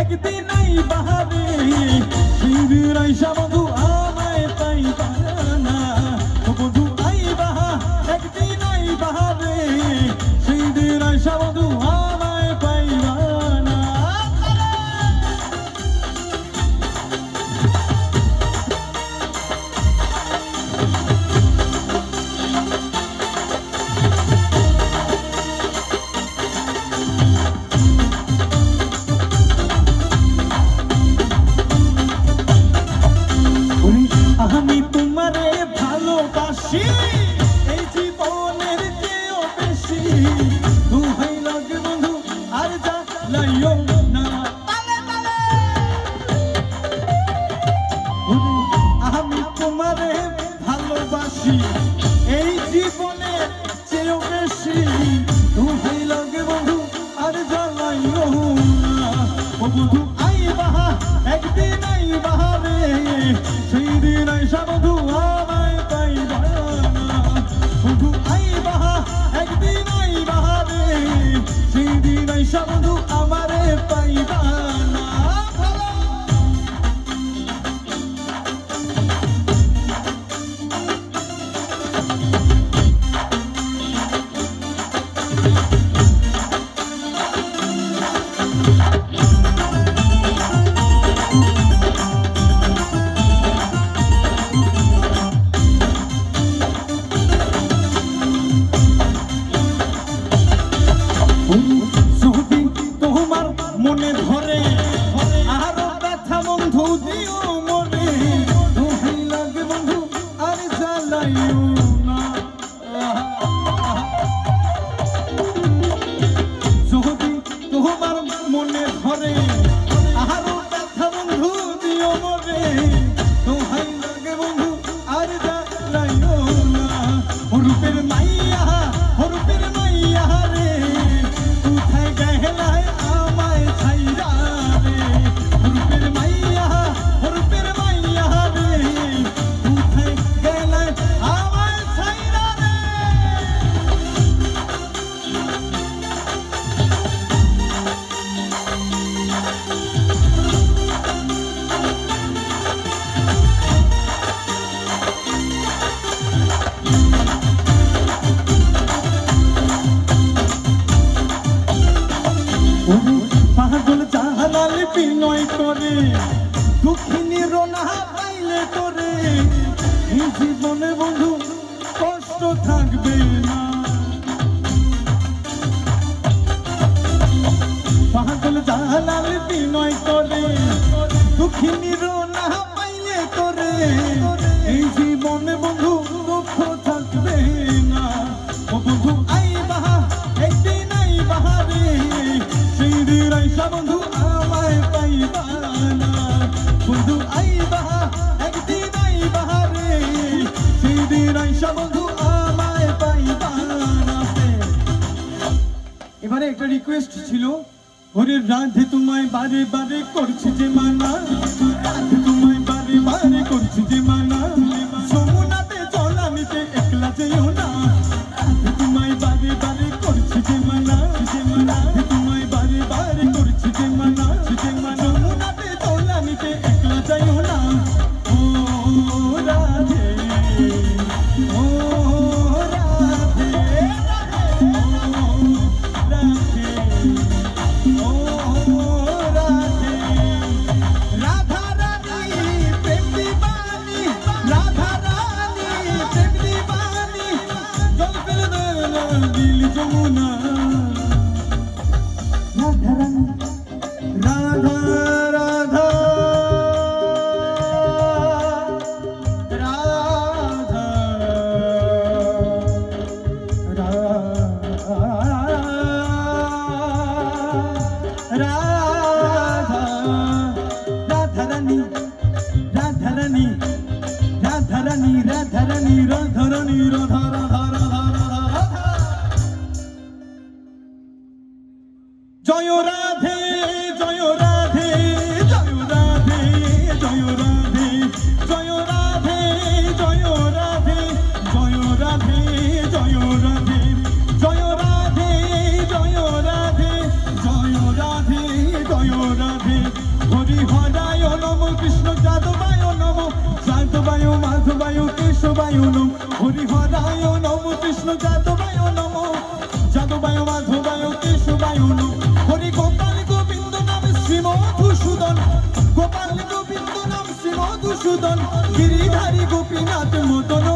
একদিন নাই বাহারে ফিরে রাইসা বন্ধু আমায় তাই বাহানা বন্ধু আই বাহা একদিন নাই বাহারে Oh. বন্ধু, কষ্ট থাকবে না। পাগল জাহালাল বিনয় করে দুঃখিনীর না পাইলে করে। এই জীবনে বন্ধু, দুঃখ থাকবে না। বন্ধু, আই এবারে একটা রিকোয়েস্ট ছিল। ওরে রাধে তোমায় বারে বারে করছি যে মানা রাধে তোমায় বারে বারে করছি যে দিল যমুনা। জয় রাধে জয় রাধে জয় রাধে জয় রাধে রাধে জয় রাধে জয় রাধে জয় রাধে জয় রাধে জয় রাধে জয় রাধে জয় রাধে হরি হরায় নম কৃষ্ণ যাদবায় নম যাদবায় মাধবায় কেশবায় মধুসূদন গোপাল গোবিন্দ নাম শ্রী মধুসূদন গিরিধারী গোপীনাথ মদন।